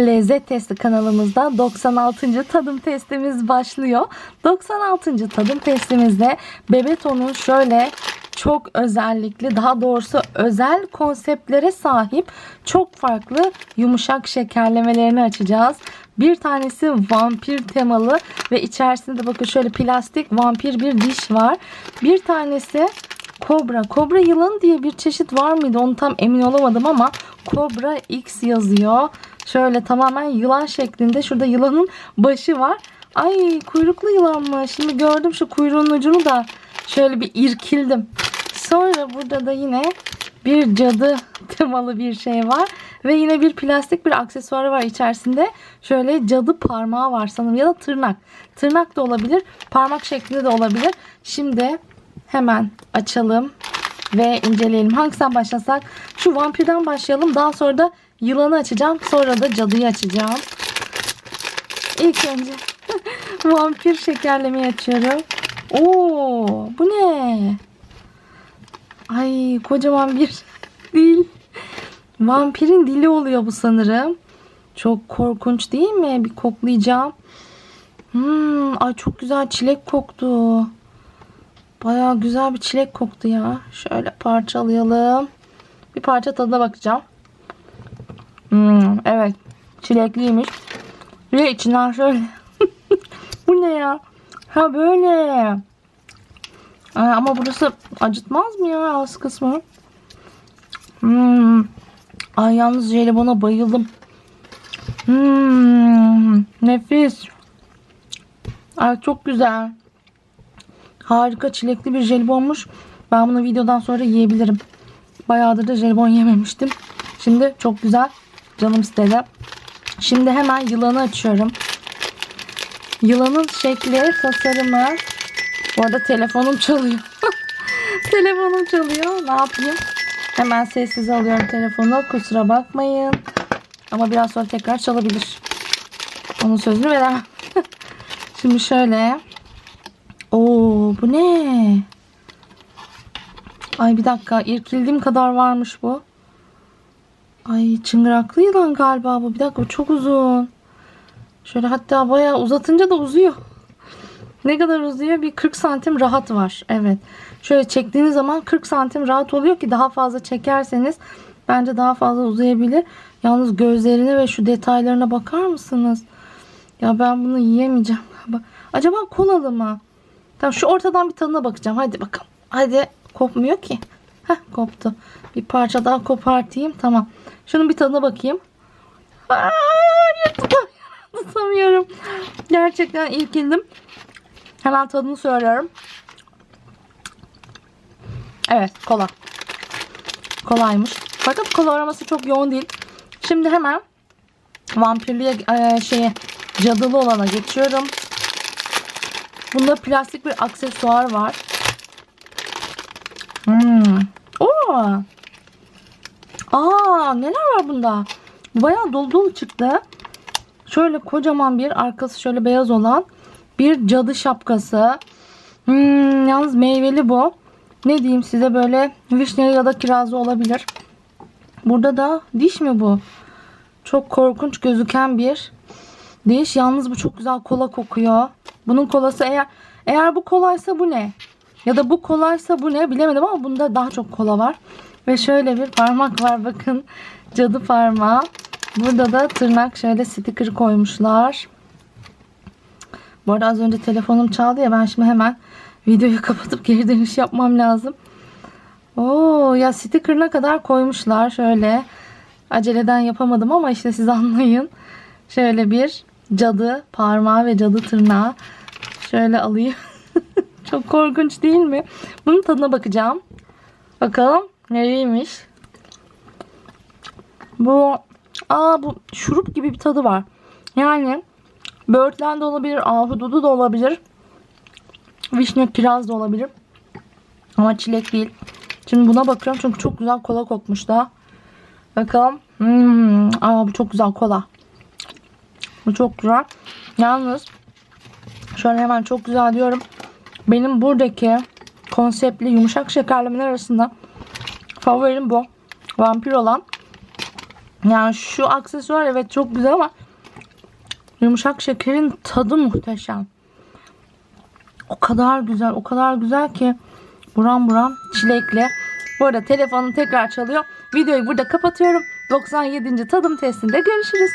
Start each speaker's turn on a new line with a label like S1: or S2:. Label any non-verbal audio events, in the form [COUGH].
S1: Lezzet Testi kanalımızda 96. tadım testimiz başlıyor. 96. tadım testimizde Bebeto'nun şöyle çok özellikli daha doğrusu özel konseptlere sahip çok farklı yumuşak şekerlemelerini açacağız. Bir tanesi vampir temalı ve içerisinde bakın şöyle plastik vampir bir diş var. Bir tanesi Kobra. Kobra yılan diye bir çeşit var mıydı? Onu tam emin olamadım ama Kobra X yazıyor. Şöyle tamamen yılan şeklinde. Şurada yılanın başı var. Ay kuyruklu yılan mı? Şimdi gördüm şu kuyruğun ucunu da şöyle bir irkildim. Sonra burada da yine bir cadı [LAUGHS] temalı bir şey var. Ve yine bir plastik bir aksesuarı var içerisinde. Şöyle cadı parmağı var sanırım ya da tırnak. Tırnak da olabilir. Parmak şeklinde de olabilir. Şimdi hemen açalım ve inceleyelim. Hangisinden başlasak? Şu vampirden başlayalım. Daha sonra da yılanı açacağım. Sonra da cadıyı açacağım. İlk önce [LAUGHS] vampir şekerlemeyi açıyorum. Oo, bu ne? Ay kocaman bir [LAUGHS] dil. Vampirin dili oluyor bu sanırım. Çok korkunç değil mi? Bir koklayacağım. Hmm, ay çok güzel çilek koktu. Baya güzel bir çilek koktu ya. Şöyle parçalayalım. Bir parça tadına bakacağım. Evet. Çilekliymiş. Ve içinden şöyle. [LAUGHS] bu ne ya? Ha böyle. Ay, ama burası acıtmaz mı ya ağız kısmı? Hmm. Ay yalnız jelibona bayıldım. Hmm, nefis. Ay çok güzel. Harika çilekli bir jelibonmuş. Ben bunu videodan sonra yiyebilirim. Bayağıdır da jelibon yememiştim. Şimdi çok güzel. Canım istedi. Şimdi hemen yılanı açıyorum. Yılanın şekli, tasarımı. Bu arada telefonum çalıyor. [LAUGHS] telefonum çalıyor. Ne yapayım? Hemen sessize alıyorum telefonu. Kusura bakmayın. Ama biraz sonra tekrar çalabilir. Onun sözünü veremem. [LAUGHS] Şimdi şöyle. Oo bu ne? Ay bir dakika. irkildiğim kadar varmış bu. Ay çıngıraklı yılan galiba bu. Bir dakika çok uzun. Şöyle hatta bayağı uzatınca da uzuyor. Ne kadar uzuyor? Bir 40 santim rahat var. Evet. Şöyle çektiğiniz zaman 40 santim rahat oluyor ki daha fazla çekerseniz bence daha fazla uzayabilir. Yalnız gözlerine ve şu detaylarına bakar mısınız? Ya ben bunu yiyemeyeceğim. Acaba kolalı mı? Tamam şu ortadan bir tadına bakacağım. Hadi bakalım. Hadi kopmuyor ki. Heh koptu. Bir parça daha kopartayım. Tamam. Şunun bir tadına bakayım. Aa, tutamıyorum. [LAUGHS] Gerçekten ilkindim. Hemen tadını söylüyorum. Evet kola. Kolaymış. Fakat kola aroması çok yoğun değil. Şimdi hemen vampirliğe e, şeye cadılı olana geçiyorum. Bunda plastik bir aksesuar var. Hmm. Aa, neler var bunda? Bayağı dolu dolu çıktı. Şöyle kocaman bir arkası şöyle beyaz olan bir cadı şapkası. Hmm, yalnız meyveli bu. Ne diyeyim size böyle vişneli ya da kirazlı olabilir. Burada da diş mi bu? Çok korkunç gözüken bir diş. Yalnız bu çok güzel kola kokuyor. Bunun kolası eğer eğer bu kolaysa bu ne? Ya da bu kolaysa bu ne bilemedim ama bunda daha çok kola var. Ve şöyle bir parmak var bakın. Cadı parmağı. Burada da tırnak şöyle sticker koymuşlar. Bu arada az önce telefonum çaldı ya ben şimdi hemen videoyu [LAUGHS] kapatıp geri dönüş yapmam lazım. Oo ya sticker'ına kadar koymuşlar şöyle. Aceleden yapamadım ama işte siz [LAUGHS] anlayın. Şöyle bir cadı parmağı ve cadı tırnağı. Şöyle alayım. [LAUGHS] Çok korkunç değil mi? Bunun tadına bakacağım. Bakalım nereymiş. Bu aa bu şurup gibi bir tadı var. Yani böğürtlen de olabilir, ahududu da olabilir. Vişne kiraz da olabilir. Ama çilek değil. Şimdi buna bakıyorum çünkü çok güzel kola kokmuş da. Bakalım. Hmm, aa bu çok güzel kola. Bu çok güzel. Yalnız şöyle hemen çok güzel diyorum. Benim buradaki konseptli yumuşak şekerlemeler arasında favorim bu. Vampir olan. Yani şu aksesuar evet çok güzel ama yumuşak şekerin tadı muhteşem. O kadar güzel, o kadar güzel ki buram buram çilekli. Bu arada telefonum tekrar çalıyor. Videoyu burada kapatıyorum. 97. tadım testinde görüşürüz.